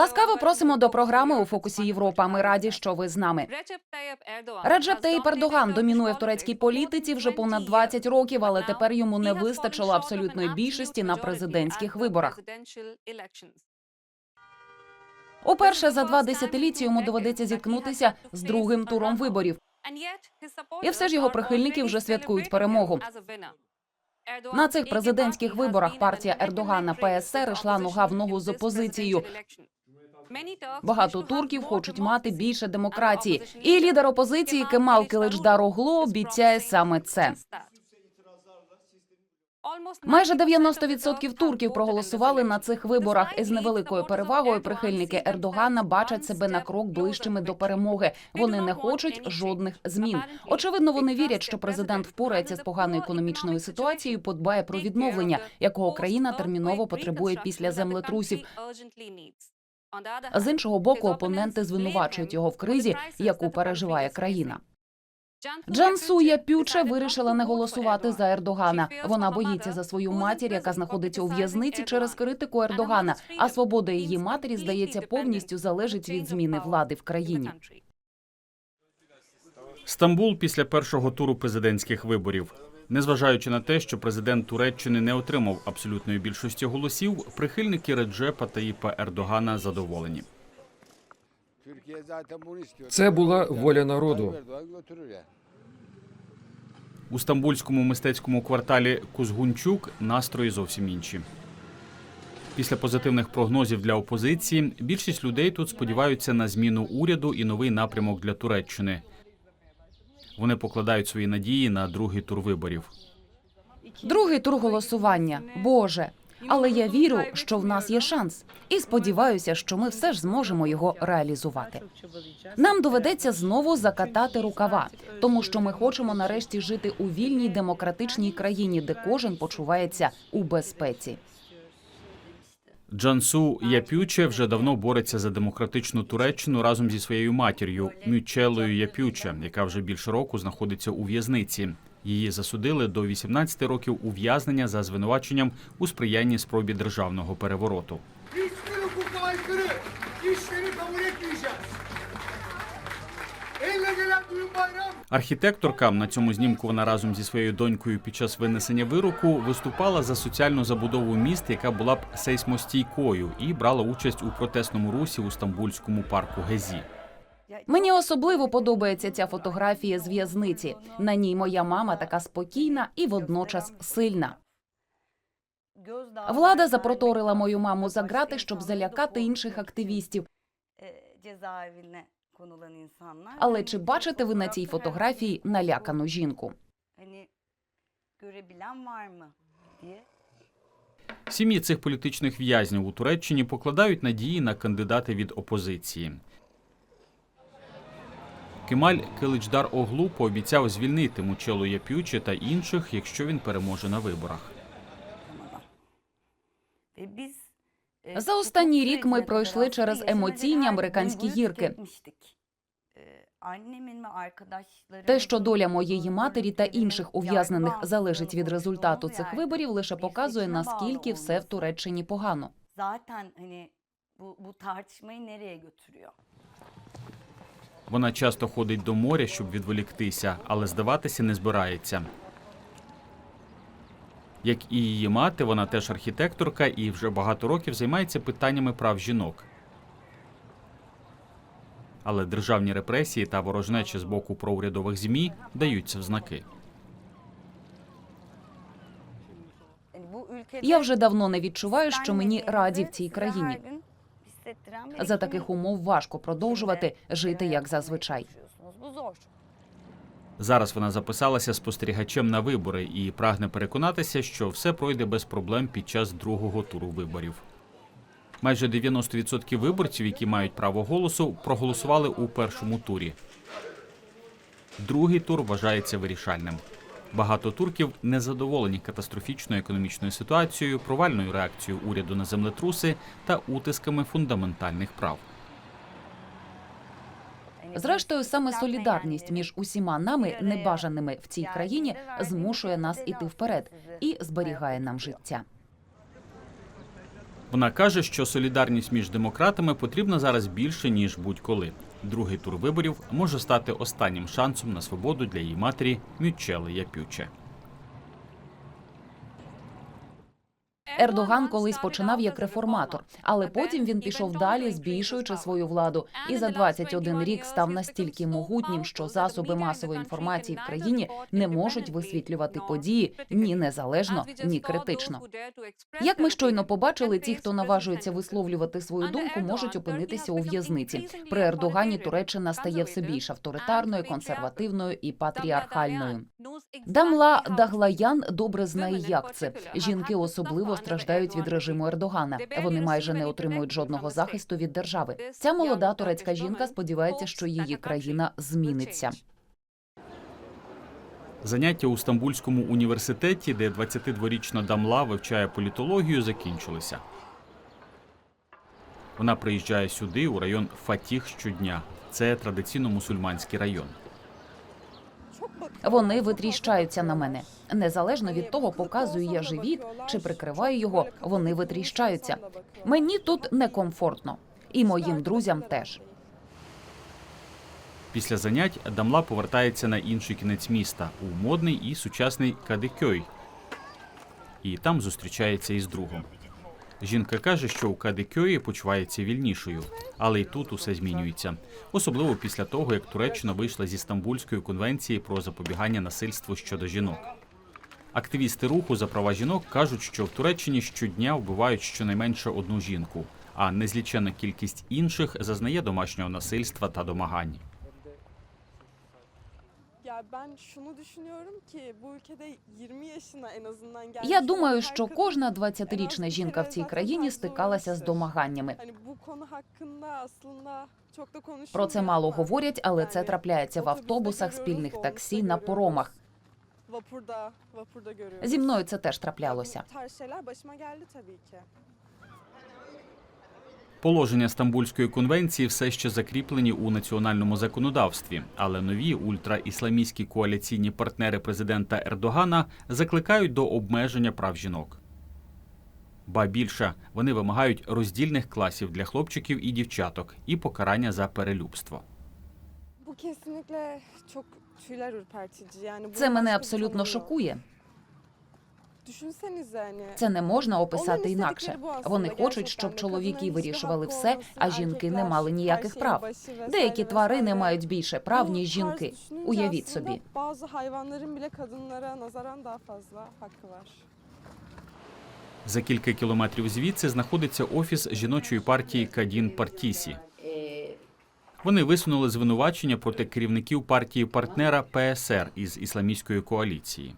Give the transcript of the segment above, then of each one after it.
Ласкаво просимо до програми у фокусі Європа. Ми раді, що ви з нами. Реджеп Таїп Ердоган домінує в турецькій політиці вже понад 20 років, але тепер йому не вистачило абсолютної більшості на президентських виборах. Уперше за два десятиліття йому доведеться зіткнутися з другим туром виборів. І все ж його прихильники вже святкують перемогу. На цих президентських виборах партія Ердогана ПСР йшла нога в ногу з опозицією. Багато турків хочуть мати більше демократії, і лідер опозиції Кемал Киличдароглу обіцяє саме це. Майже 90% турків проголосували на цих виборах. І з невеликою перевагою прихильники Ердогана бачать себе на крок ближчими до перемоги. Вони не хочуть жодних змін. Очевидно, вони вірять, що президент впорається з поганою економічною ситуацією, подбає про відновлення, якого країна терміново потребує після землетрусів. З іншого боку, опоненти звинувачують його в кризі, яку переживає країна. Джансуя Пюче вирішила не голосувати за Ердогана. Вона боїться за свою матір, яка знаходиться у в'язниці через критику Ердогана. А свобода її матері здається повністю залежить від зміни влади в країні. Стамбул після першого туру президентських виборів. Незважаючи на те, що президент Туреччини не отримав абсолютної більшості голосів, прихильники Реджепа Таїпа Ердогана задоволені. Це була воля народу. У стамбульському мистецькому кварталі Кузгунчук настрої зовсім інші. Після позитивних прогнозів для опозиції більшість людей тут сподіваються на зміну уряду і новий напрямок для Туреччини. Вони покладають свої надії на другий тур виборів. Другий тур голосування. Боже. Але я вірю, що в нас є шанс, і сподіваюся, що ми все ж зможемо його реалізувати. Нам доведеться знову закатати рукава, тому що ми хочемо нарешті жити у вільній демократичній країні, де кожен почувається у безпеці. Джансу Япюче вже давно бореться за демократичну Туреччину разом зі своєю матір'ю Мючелою Япюче, яка вже більше року знаходиться у в'язниці. Її засудили до 18 років ув'язнення за звинуваченням у сприянні спробі державного перевороту. Архітекторка на цьому знімку вона разом зі своєю донькою під час винесення вироку виступала за соціальну забудову міст, яка була б сейсмостійкою, і брала участь у протестному русі у стамбульському парку Гезі. Мені особливо подобається ця фотографія з в'язниці. На ній моя мама така спокійна і водночас сильна. Влада запроторила мою маму за грати, щоб залякати інших активістів. Але чи бачите ви на цій фотографії налякану жінку? Сім'ї цих політичних в'язнів у Туреччині покладають надії на кандидата від опозиції. Кемаль Киличдар Оглу пообіцяв звільнити Мучелу Япюче та інших, якщо він переможе на виборах. За останній рік ми пройшли через емоційні американські гірки. arkadaşlarımın Те, що доля моєї матері та інших ув'язнених залежить від результату цих виборів, лише показує наскільки все в Туреччині погано. Götürüyor? Вона часто ходить до моря, щоб відволіктися, але здаватися не збирається. Як і її мати, вона теж архітекторка і вже багато років займається питаннями прав жінок. Але державні репресії та ворожнечі з боку проурядових змі даються в знаки. Я вже давно не відчуваю, що мені раді в цій країні. За таких умов важко продовжувати жити як зазвичай. Зараз вона записалася спостерігачем на вибори і прагне переконатися, що все пройде без проблем під час другого туру виборів. Майже 90% виборців, які мають право голосу, проголосували у першому турі. Другий тур вважається вирішальним. Багато турків незадоволені катастрофічною економічною ситуацією, провальною реакцією уряду на землетруси та утисками фундаментальних прав. Зрештою, саме солідарність між усіма нами, небажаними в цій країні, змушує нас іти вперед і зберігає нам життя. Вона каже, що солідарність між демократами потрібна зараз більше ніж будь-коли. Другий тур виборів може стати останнім шансом на свободу для її матері Мючели Япюче. Ердоган колись починав як реформатор, але потім він пішов далі, збільшуючи свою владу, і за 21 рік став настільки могутнім, що засоби масової інформації в країні не можуть висвітлювати події ні незалежно, ні критично. Як ми щойно побачили, ті, хто наважується висловлювати свою думку, можуть опинитися у в'язниці. При Ердогані Туреччина стає все більш авторитарною, консервативною і патріархальною. Дамла Даглаян добре знає, як це. Жінки особливо страждають від режиму Ердогана. Вони майже не отримують жодного захисту від держави. Ця молода турецька жінка сподівається, що її країна зміниться. Заняття у Стамбульському університеті, де 22-річна Дамла вивчає політологію, закінчилися. Вона приїжджає сюди, у район Фатіх щодня. Це традиційно мусульманський район. Вони витріщаються на мене. Незалежно від того, показую я живіт чи прикриваю його, вони витріщаються. Мені тут некомфортно, і моїм друзям теж. Після занять Дамла повертається на інший кінець міста у модний і сучасний Кадикьой. І там зустрічається із другом. Жінка каже, що у Кадикьої почувається вільнішою, але й тут усе змінюється, особливо після того, як Туреччина вийшла зі Стамбульської конвенції про запобігання насильству щодо жінок. Активісти руху за права жінок кажуть, що в Туреччині щодня вбивають щонайменше одну жінку, а незліченна кількість інших зазнає домашнього насильства та домагань. Ya ben şunu düşünüyorum ki bu ülkede 20 yaşına en azından gelmiş Я olan думаю, що кожна en az 20-річна bir жінка в цій країні стикалася з домаганнями. Hani bu konu hakkında aslında çok da konuşulmuyor Про це мало говорять, але це трапляється в автобусах, спільних таксі, на поромах. Vapurda, vapurda görüyoruz. Зі мною це теж траплялося. Bu tarz şeyler başıma geldi tabii ki. Положення Стамбульської конвенції все ще закріплені у національному законодавстві, але нові ультраісламістські коаліційні партнери президента Ердогана закликають до обмеження прав жінок. Ба більше вони вимагають роздільних класів для хлопчиків і дівчаток і покарання за перелюбство. Це мене абсолютно шокує. Це не можна описати інакше. Вони хочуть, щоб чоловіки вирішували все, а жінки не мали ніяких прав. Деякі тварини мають більше прав, ніж жінки. Уявіть собі. За кілька кілометрів звідси знаходиться офіс жіночої партії Кадін Партісі. Вони висунули звинувачення проти керівників партії партнера ПСР із ісламістської коаліції.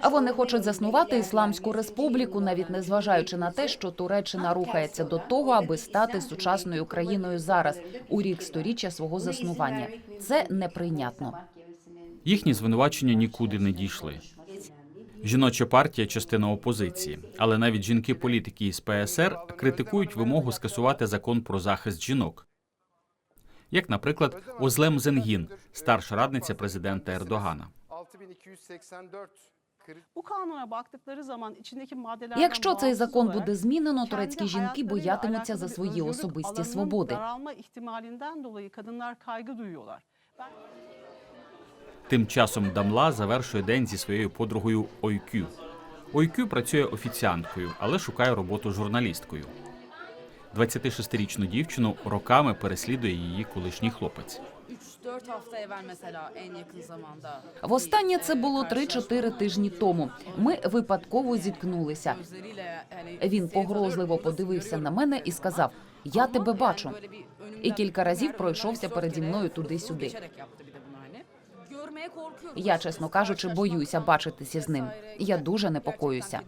А вони хочуть заснувати ісламську республіку, навіть не зважаючи на те, що Туреччина рухається до того, аби стати сучасною країною зараз у рік сторіччя свого заснування. Це неприйнятно. Їхні звинувачення нікуди не дійшли. Жіноча партія частина опозиції, але навіть жінки-політики із ПСР критикують вимогу скасувати закон про захист жінок. Як, наприклад, Озлем Зенгін, старша радниця президента Ердогана. 6284 kri- Bu kanuna baktıkları zaman içindeki maddelerden Якщо цей закон буде змінено, турецькі жінки боятимуться за свої особисті свободи. Тим часом Дамла завершує день зі своєю подругою Ойкю. Ойкю працює офіціанткою, але шукає роботу журналісткою. 26-річну дівчину роками переслідує її колишній хлопець. 3-4 hafta evvel mesela en yakın zamanda. Востаннє це було 3-4 тижні тому. Ми випадково зіткнулися. Він погрозливо подивився на мене і сказав: Я тебе бачу. І кілька разів пройшовся переді мною туди-сюди. Я, чесно кажучи, боюся бачитися з ним. Я дуже непокоюся.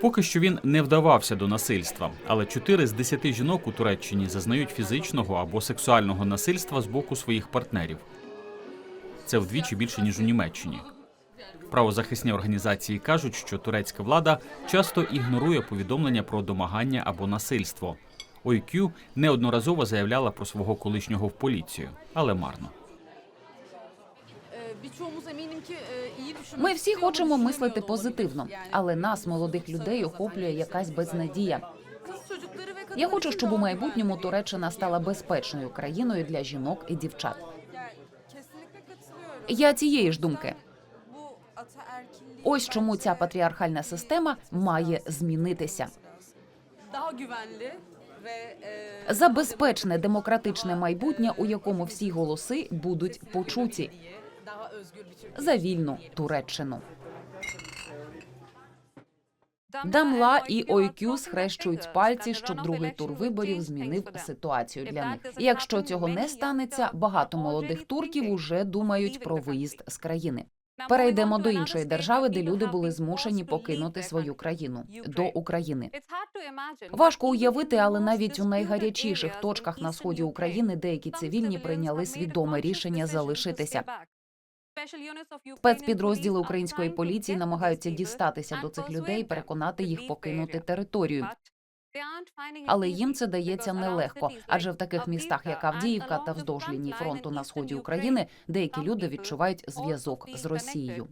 Поки що він не вдавався до насильства, але 4 з 10 жінок у Туреччині зазнають фізичного або сексуального насильства з боку своїх партнерів. Це вдвічі більше ніж у Німеччині. Правозахисні організації кажуть, що турецька влада часто ігнорує повідомлення про домагання або насильство. OIQ неодноразово заявляла про свого колишнього в поліцію, але марно. Bir Ми всі хочемо мислити позитивно, але нас, молодих людей, охоплює якась безнадія. Я хочу, щоб у майбутньому Туреччина стала безпечною країною для жінок і дівчат. Я цієї ж думки. Ось чому ця патріархальна система має змінитися. daha güvenli ve e, За безпечне демократичне майбутнє, у якому всі голоси будуть почуті за вільну Туреччину. Дамла і Ойкю схрещують пальці, щоб другий тур виборів змінив ситуацію для них. І Якщо цього не станеться, багато молодих турків уже думають про виїзд з країни. Перейдемо до іншої держави, де люди були змушені покинути свою країну до України. Важко уявити, але навіть у найгарячіших точках на сході України деякі цивільні прийняли свідоме рішення залишитися. Спецпідрозділи української поліції намагаються дістатися до цих людей, переконати їх покинути територію. Але їм це дається нелегко, адже в таких містах, як Авдіївка та вздовж лінії фронту на сході України, деякі люди відчувають зв'язок з Росією.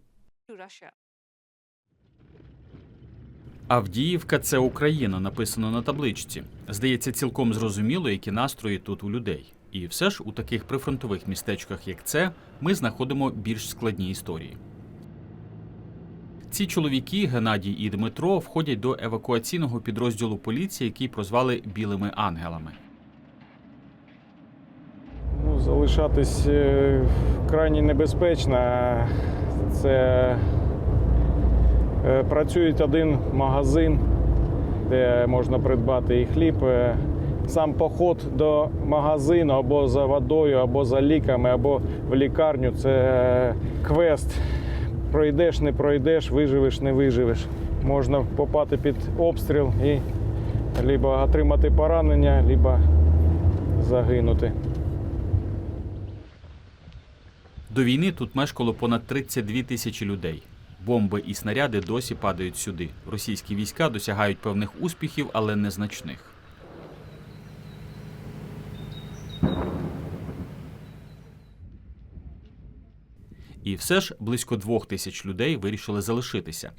Авдіївка це Україна, написано на табличці. Здається, цілком зрозуміло, які настрої тут у людей. І все ж у таких прифронтових містечках, як це, ми знаходимо більш складні історії. Ці чоловіки, Геннадій і Дмитро, входять до евакуаційного підрозділу поліції, який прозвали білими ангелами. Ну, залишатись е, крайні небезпечно. Це е, працює один магазин, де можна придбати і хліб. Сам поход до магазину або за водою, або за ліками, або в лікарню це е, квест. Пройдеш, не пройдеш, виживеш, не виживеш. Можна попати під обстріл і либо отримати поранення, либо загинути. До війни тут мешкало понад 32 тисячі людей. Бомби і снаряди досі падають сюди. Російські війська досягають певних успіхів, але незначних. І все ж близько двох тисяч людей вирішили залишитися.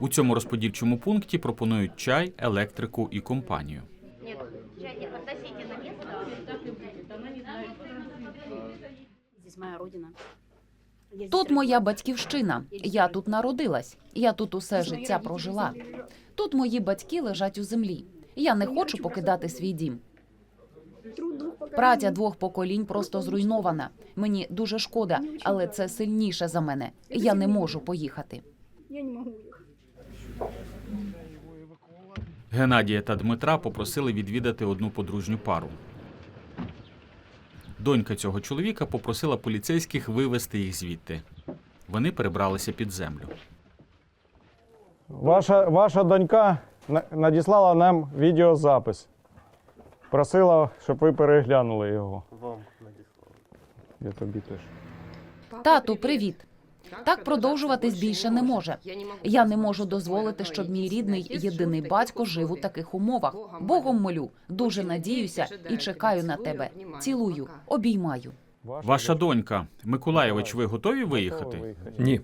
У цьому розподільчому пункті пропонують чай, електрику і компанію. Здесь моя родина. Тут моя батьківщина. Я тут народилась. Я тут усе життя прожила. Тут мої батьки лежать у землі. Я не хочу покидати свій дім. Праця двох поколінь просто зруйнована. Мені дуже шкода, але це сильніше за мене. Я не можу поїхати. Геннадія та Дмитра попросили відвідати одну подружню пару. Донька цього чоловіка попросила поліцейських вивезти їх звідти. Вони перебралися під землю. Ваша, ваша донька надіслала нам відеозапис. Просила, щоб ви переглянули його. Вам надіслала. Я тобі теж. Тату, привіт. Так продовжуватись більше не може. Я не можу дозволити, щоб мій рідний єдиний батько жив у таких умовах. Богом молю, дуже надіюся і чекаю на тебе. Цілую, обіймаю. Ваша донька, Миколаєвич, ви готові виїхати? Ні,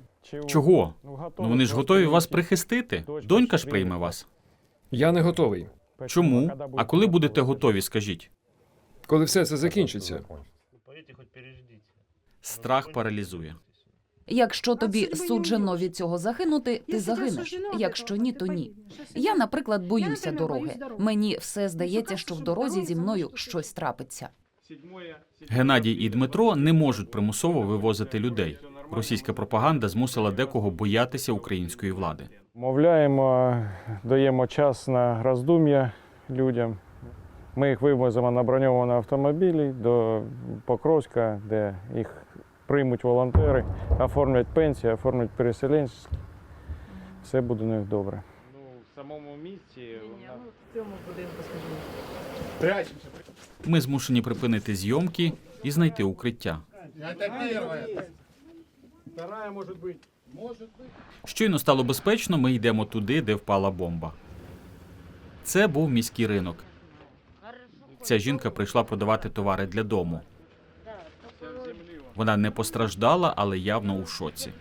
Чого? Ну вони ж готові вас прихистити. Донька ж прийме вас. я не готовий. Чому? А коли будете готові, скажіть? Коли все це закінчиться, Страх паралізує. Якщо тобі суджено від цього загинути, ти загинеш. Якщо ні, то ні. Я, наприклад, боюся дороги. Мені все здається, що в дорозі зі мною щось трапиться. Геннадій і Дмитро не можуть примусово вивозити людей. Російська пропаганда змусила декого боятися української влади. Мовляємо, даємо час на роздум'я людям. Ми їх вивозимо на броньовані автомобілі до Покровська, де їх приймуть волонтери, оформлять пенсії, оформлять переселенські. Все буде у них добре. Ну, в самому місці в цьому місті Прячемся. Ми змушені припинити зйомки і знайти укриття. Первое. Вторая может быть. Может быть. Щойно стало безпечно, ми йдемо туди, де впала бомба. Це був міський ринок. Ця жінка прийшла продавати товари для дому. Вона не постраждала, але явно у шоці.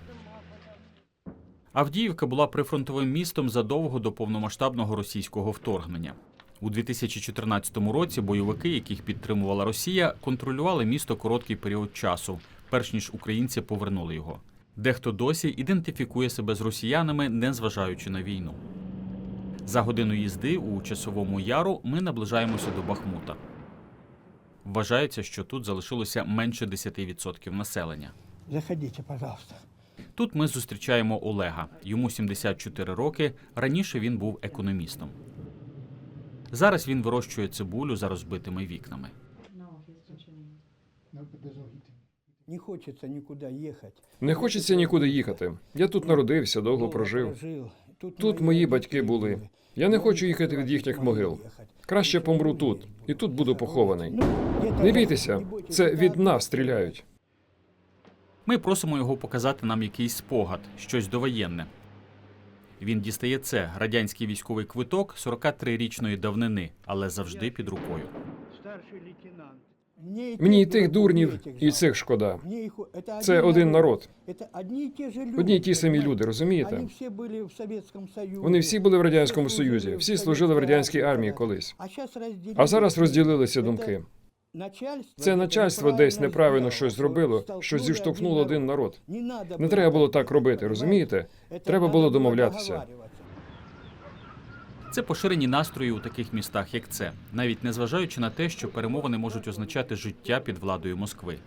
Авдіївка була прифронтовим містом задовго до повномасштабного російського вторгнення. У 2014 році бойовики, яких підтримувала Росія, контролювали місто короткий період часу, перш ніж українці повернули його. Дехто досі ідентифікує себе з росіянами, незважаючи на війну. За годину їзди у часовому яру ми наближаємося до Бахмута. Вважається, що тут залишилося менше 10% населення. Заходите, пожалуйста. Тут ми зустрічаємо Олега. Йому 74 роки. Раніше він був економістом. Зараз він вирощує цибулю за розбитими вікнами. Не хочется никуда ехать. Не хочеться нікуди їхати. Я тут народився, довго прожив. Тут мої батьки були. Я не хочу їхати від їхніх могил. Краще помру тут, і тут буду похований. Не бійтеся, це від нас стріляють. Ми просимо його показати нам якийсь спогад, щось довоєнне. Він дістає це радянський військовий квиток 43-річної давнини, але завжди під рукою. Мені і тих дурнів, і цих шкода. Це один народ. Одні й ті самі люди, розумієте? Вони всі були в радянському союзі, всі служили в радянській армії колись. А зараз розділилися думки. Це начальство десь неправильно щось зробило, що зіштовхнуло один народ. Не треба було так робити, розумієте? Треба було домовлятися. Це поширені настрої у таких містах, як це, навіть незважаючи на те, що перемовини можуть означати життя під владою Москви.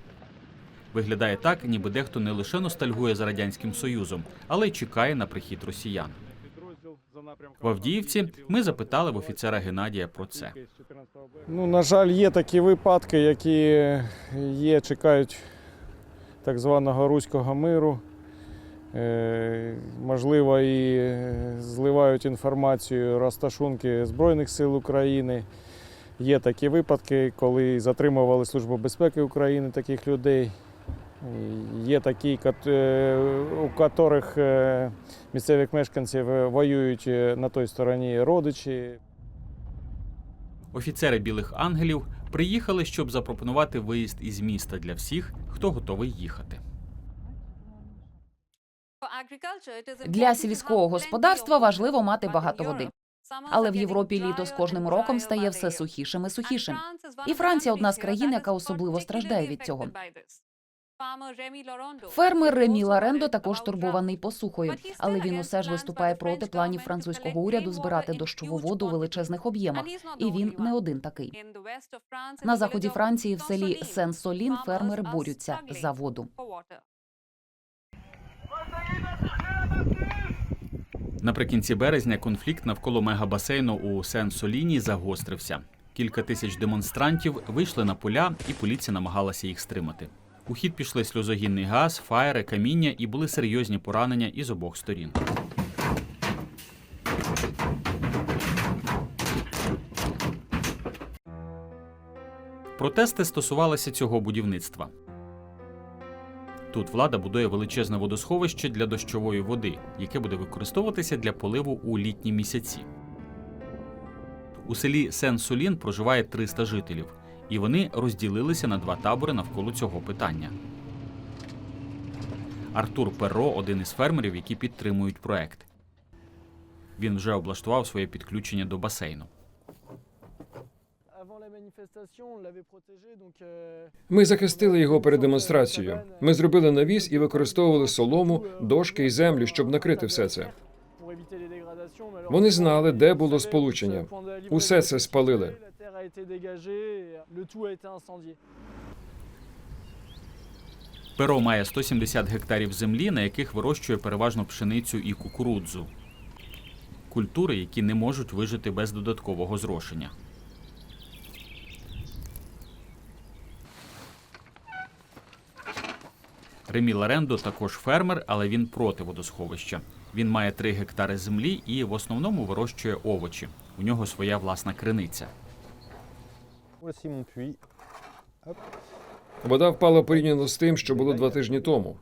Виглядає так, ніби дехто не лише ностальгує за радянським союзом, але й чекає на прихід росіян. В Авдіївці ми запитали в офіцера Геннадія про це. Ну, на жаль, є такі випадки, які є, чекають так званого руського миру. Е, можливо, і е, зливають інформацію розташунки Збройних сил України. Є такі випадки, коли затримували Службу безпеки України таких людей. Є такі, е, у яких місцевих мешканців воюють на той стороні родичі. Офіцери білих ангелів приїхали, щоб запропонувати виїзд із міста для всіх, хто готовий їхати. Для сільського господарства важливо мати багато води. Але в Європі літо з кожним роком стає все сухішим і сухішим. І Франція одна з країн, яка особливо страждає від цього. Фермер Ремі Ларендо також турбований посухою, але він усе ж виступає проти планів французького уряду збирати дощову воду у величезних об'ємах. І він не один такий. На заході Франції в селі Сен-Солін фермери борються за воду. Наприкінці березня конфлікт навколо мегабасейну у Сен-Соліні загострився. Кілька тисяч демонстрантів вийшли на поля, і поліція намагалася їх стримати. У хід пішли сльозогінний газ, фаєри, каміння і були серйозні поранення із обох сторін. Протести стосувалися цього будівництва. Тут влада будує величезне водосховище для дощової води, яке буде використовуватися для поливу у літні місяці. У селі Сен-Солін проживає 300 жителів, і вони розділилися на два табори навколо цього питання. Артур Перро один із фермерів, які підтримують проект. Він вже облаштував своє підключення до басейну. Ми захистили його перед демонстрацією. Ми зробили навіс і використовували солому, дошки і землю, щоб накрити все це. Вони знали, де було сполучення. Усе це спалили. Перо має 170 гектарів землі, на яких вирощує переважно пшеницю і кукурудзу. Культури, які не можуть вижити без додаткового зрошення. Ремі Ларендо також фермер, але він проти водосховища. Він має 3 гектари землі і в основному вирощує овочі. У нього своя власна криниця. Вода впала порівняно з тим, що було два тижні тому.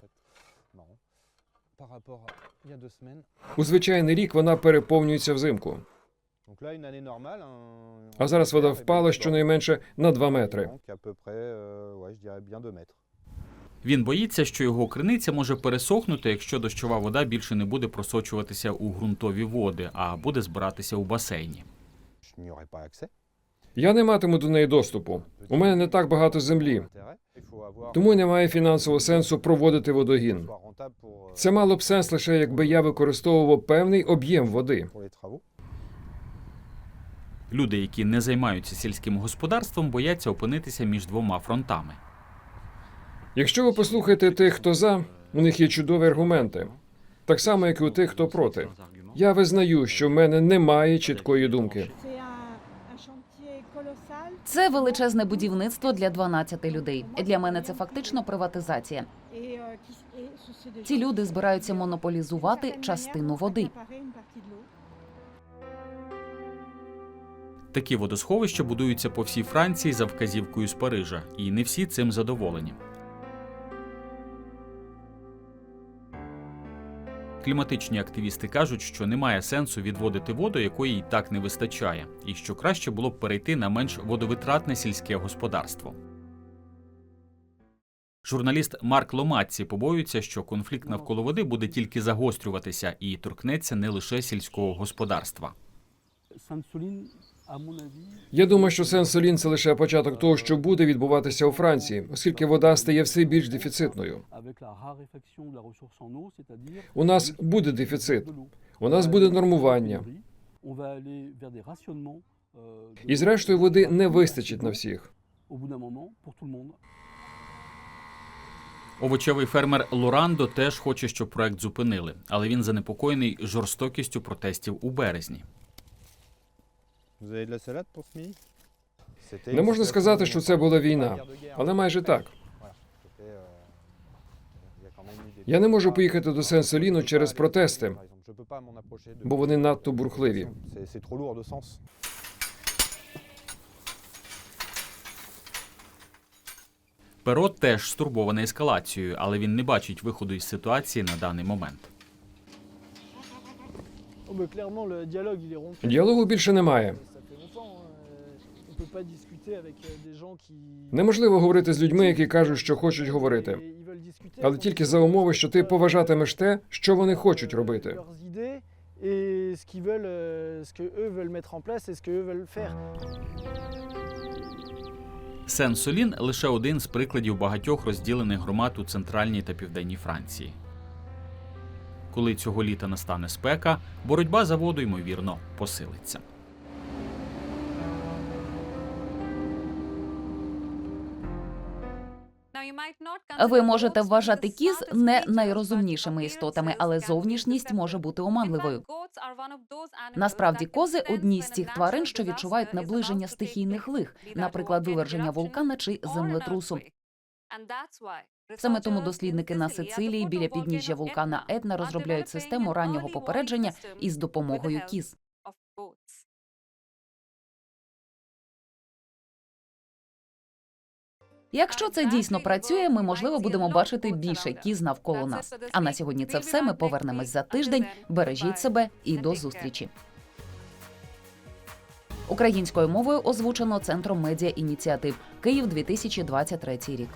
У звичайний рік вона переповнюється взимку. А зараз вода впала щонайменше на 2 метри. Він боїться, що його криниця може пересохнути, якщо дощова вода більше не буде просочуватися у ґрунтові води, а буде збиратися у басейні. Я не матиму до неї доступу. У мене не так багато землі, тому немає фінансового сенсу проводити водогін. Це мало б сенс лише якби я використовував певний об'єм води. Люди, які не займаються сільським господарством, бояться опинитися між двома фронтами. Якщо ви послухаєте тих, хто за, у них є чудові аргументи, так само, як і у тих, хто проти. Я визнаю, що в мене немає чіткої думки. Це величезне будівництво для 12 людей. Для мене це фактично приватизація. Ці люди збираються монополізувати частину води. Такі водосховища будуються по всій Франції за вказівкою з Парижа, і не всі цим задоволені. Кліматичні активісти кажуть, що немає сенсу відводити воду, якої й так не вистачає, і що краще було б перейти на менш водовитратне сільське господарство. Журналіст Марк Ломаці побоюється, що конфлікт навколо води буде тільки загострюватися і торкнеться не лише сільського господарства. Я думаю, що Сен-Солін – це лише початок того, що буде відбуватися у Франції, оскільки вода стає все більш дефіцитною. У нас буде дефіцит, у нас буде нормування, і зрештою води не вистачить на всіх. Овочевий фермер Лорандо теж хоче, щоб проект зупинили, але він занепокоєний жорстокістю протестів у березні. Не можна сказати, що це була війна, але майже так. Я не можу поїхати до Сен-Соліну через протести, бо вони надто бурхливі. Перо теж стурбований ескалацією, але він не бачить виходу із ситуації на даний момент. Діалогу більше немає. Неможливо говорити з людьми, які кажуть, що хочуть говорити, але тільки за умови, що ти поважатимеш те, що вони хочуть робити. euh. Сен-Солін лише один з прикладів багатьох розділених громад у центральній та південній Франції. Коли цього літа настане спека, боротьба за воду ймовірно посилиться. Ви можете вважати кіз не найрозумнішими істотами, але зовнішність може бути оманливою. Насправді, кози одні з цих тварин, що відчувають наближення стихійних лих, наприклад, виверження вулкана чи землетрусу. Саме тому дослідники на Сицилії біля підніжжя вулкана Етна розробляють систему раннього попередження із допомогою кіз. Якщо це дійсно працює, ми можливо будемо бачити більше кіз навколо нас. А на сьогодні це все. Ми повернемось за тиждень. Бережіть себе і до зустрічі. Українською мовою озвучено центром медіа ініціатив Київ 2023 рік.